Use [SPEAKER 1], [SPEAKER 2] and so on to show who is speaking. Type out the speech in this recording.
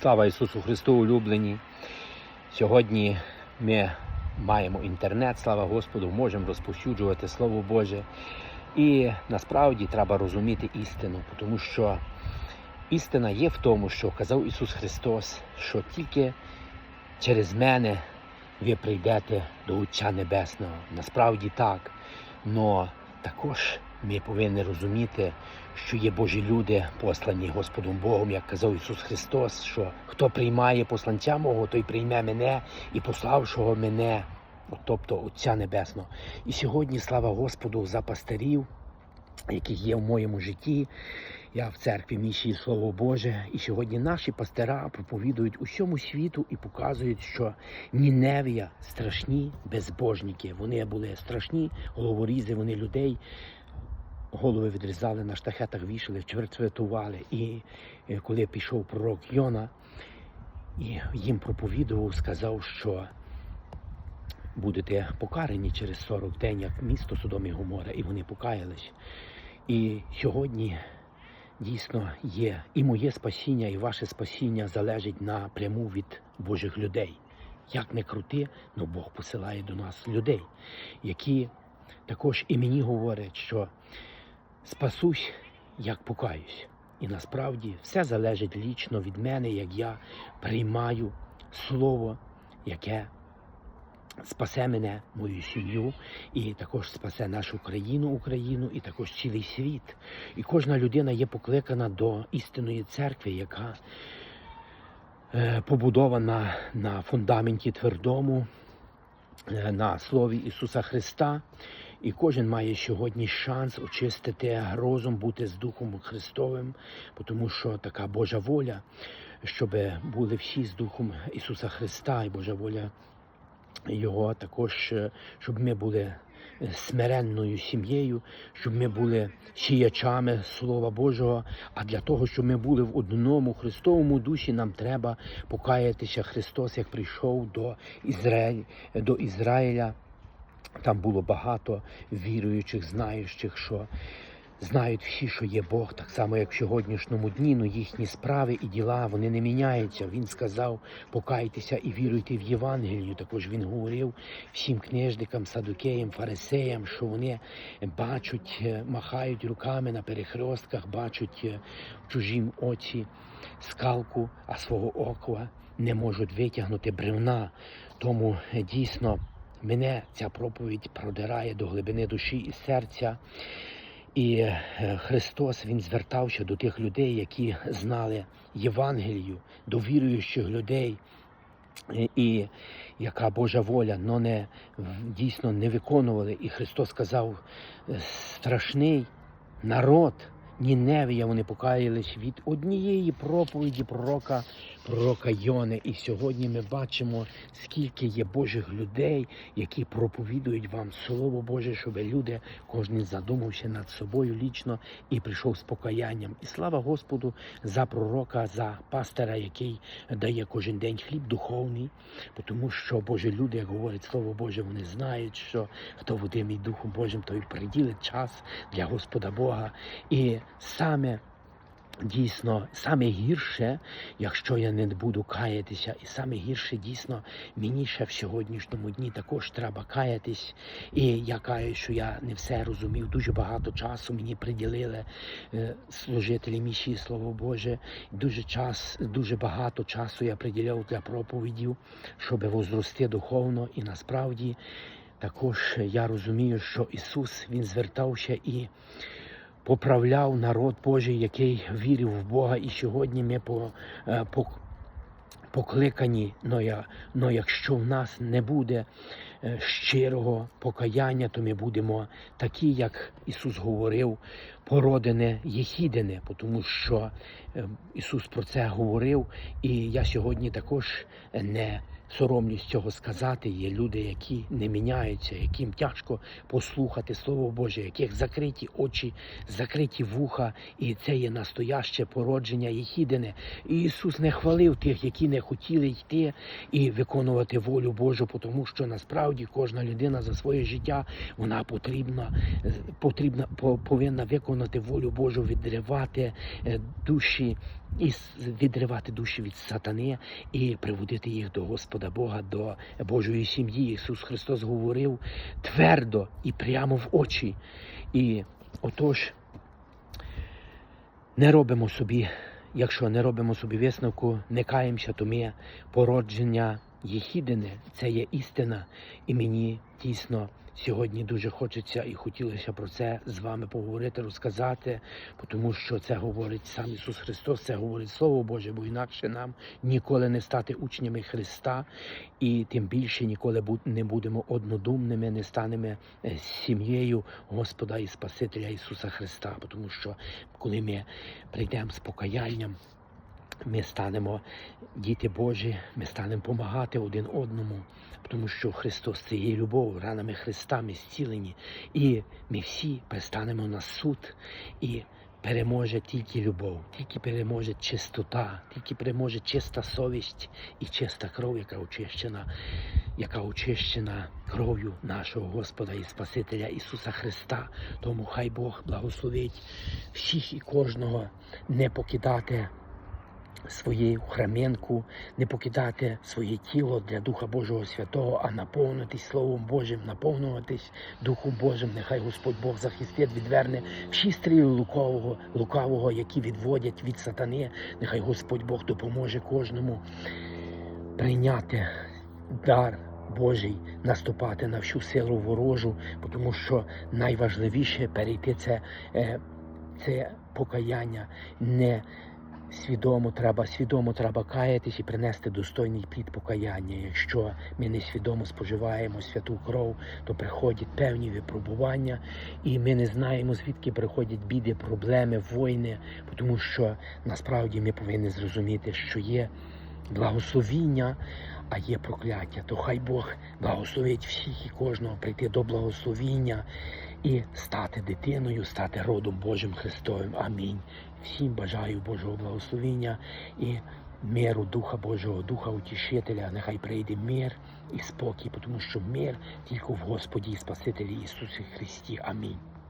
[SPEAKER 1] Слава Ісусу Христу, улюблені. Сьогодні ми маємо інтернет, слава Господу, можемо розповсюджувати Слово Боже. І насправді треба розуміти істину, тому що істина є в тому, що казав Ісус Христос, що тільки через мене ви прийдете до Отця Небесного. Насправді так. Но також ми повинні розуміти, що є Божі люди, послані Господом Богом, як казав Ісус Христос, що хто приймає посланця мого, той прийме мене і пославшого мене, тобто Отця Небесного. І сьогодні слава Господу за пастирів, яких є в моєму житті. Я в церкві місії Слово Боже, і сьогодні наші пастира проповідують усьому світу і показують, що Ніневія страшні безбожники. Вони були страшні головорізи, вони людей голови відрізали на штахетах, вішали, чвертвятували. І е, коли пішов пророк Йона і їм проповідував, сказав, що будете покарані через 40 день, як місто Содом і Гомора, і вони покаялись. І сьогодні дійсно є і моє спасіння, і ваше спасіння залежить напряму від Божих людей. Як не крути, але Бог посилає до нас людей, які також і мені говорять, що спасусь, як покаюсь. І насправді все залежить лічно від мене, як я приймаю слово, яке спасе мене, мою сім'ю, і також спасе нашу країну, Україну, і також цілий світ. І кожна людина є покликана до істинної церкви, яка е, побудована на фундаменті твердому, на слові Ісуса Христа. І кожен має сьогодні шанс очистити розум, бути з Духом Христовим, тому що така Божа воля, щоб були всі з Духом Ісуса Христа, і Божа воля Його також, е, щоб ми були е, смиренною сім'єю, щоб ми були сіячами Слова Божого. А для того, щоб ми були в одному Христовому дусі, нам треба покаятися. Христос, як прийшов до Ізраїля, до Ізраїля. Там було багато віруючих, знаючих, що знають всі, що є Бог, так само, як в сьогоднішньому дні, ну їхні справи і діла вони не міняються. Він сказав, покайтеся і віруйте в Євангелію. Також він говорив всім книжникам, садукеям, фарисеям, що вони бачать, е, махають руками на перехрестках, бачать е, в чужім оці скалку, а свого ока не можуть витягнути бревна. Тому е, дійсно. Мене ця проповідь продирає до глибини душі і серця. І е, Христос Він звертався до тих людей, які знали Євангелію, до віруючих людей. І- яка Божа воля, но не дійсно не виконували. І Христос сказав: «Е, страшний народ, Ніневія, вони покаялись від однієї проповіді пророка, пророка Йони. І сьогодні ми бачимо, скільки є Божих людей, які проповідують вам Слово Боже, щоб люди, кожен задумався над собою лічно і прийшов з покаянням. І слава Господу за пророка, за пастора, який дає кожен день хліб духовний, тому що Божі люди, як говорить Слово Боже, вони знають, що хто водимий Духом Божим, той приділить час для Господа Бога. І саме Дійсно, саме гірше, якщо я не буду каятися, і саме гірше дійсно мені ще в сьогоднішньому дні також треба каятись. І я каю, що я не все розумів. Дуже багато часу мені приділили е, служителі місії Слово Боже. Дуже час, дуже багато часу я приділяв для проповідів, щоб возрости духовно. І насправді також я розумію, що Ісус Він звертався і поправляв народ Божий, який вірив в Бога. І сьогодні ми по, е, по, покликані. Но, я, но якщо в нас не буде щирого покаяння, то ми будемо такі, як Ісус говорив, породене єхідене, тому що е, Ісус про це говорив, і я сьогодні також не соромлюсь цього сказати. Є люди, які не міняються, яким тяжко послухати Слово Боже, яких закриті очі, закриті вуха, і це є настояще породження єхідене. І Ісус не хвалив тих, які не хотіли йти і виконувати волю Божу, тому що насправді. Насправді кожна людина за своє життя вона потрібна, е, потрібна повинна виконати волю Божу, відривати е, душі і відривати душі від сатани і приводити їх до Господа Бога, до Божої сім'ї. Ісус Христос говорив твердо і прямо в очі. І отож, не робимо собі, якщо не робимо собі висновку, не каємося, то ми породження Єхідини, це є істина. І мені дійсно сьогодні дуже хочеться і хотілося про це з вами поговорити, розказати, тому що це говорить сам Ісус Христос, це говорить Слово Боже, бо інакше нам ніколи не стати учнями Христа, і тим більше ніколи не будемо однодумними, не станемо е, сім'єю Господа і Спасителя Ісуса Христа. Тому що коли ми прийдемо з покаянням, ми станемо діти Божі, ми станемо допомагати один одному, тому що Христос це є любов, ранами Христа ми зцілені, і ми всі пристанемо на суд і. Переможе тільки любов, тільки переможе чистота, тільки переможе чиста совість і чиста кров, яка очищена, яка очищена кров'ю нашого Господа і Спасителя Ісуса Христа. Тому хай Бог благословить всіх і кожного не покидати свою храминку, не покидати своє тіло для Духа Божого Святого, а наповнитись Словом Божим, наповнюватись Духом Божим. Нехай Господь Бог захистить, відверне всі стріли лукавого, лукавого, які відводять від сатани. Нехай Господь Бог допоможе кожному прийняти дар. Божий наступати на всю силу ворожу, тому що найважливіше перейти це, е, це покаяння не свідомо треба, свідомо треба каятись і принести достойний плід покаяння. Якщо ми несвідомо споживаємо святу кров, то приходять певні випробування, і ми не знаємо, звідки приходять біди, проблеми, війни, тому що насправді ми повинні зрозуміти, що є благословіння, а є прокляття. То хай Бог благословить всіх і кожного прийти до благословіння і стати дитиною, стати родом Божим Христовим. Амінь. Всім бажаю Божого благословіння і миру Духа Божого, Духа Утішителя. Нехай прийде мир і спокій, тому що мир тільки в Господі і Спасителі Ісусі Христі. Амінь.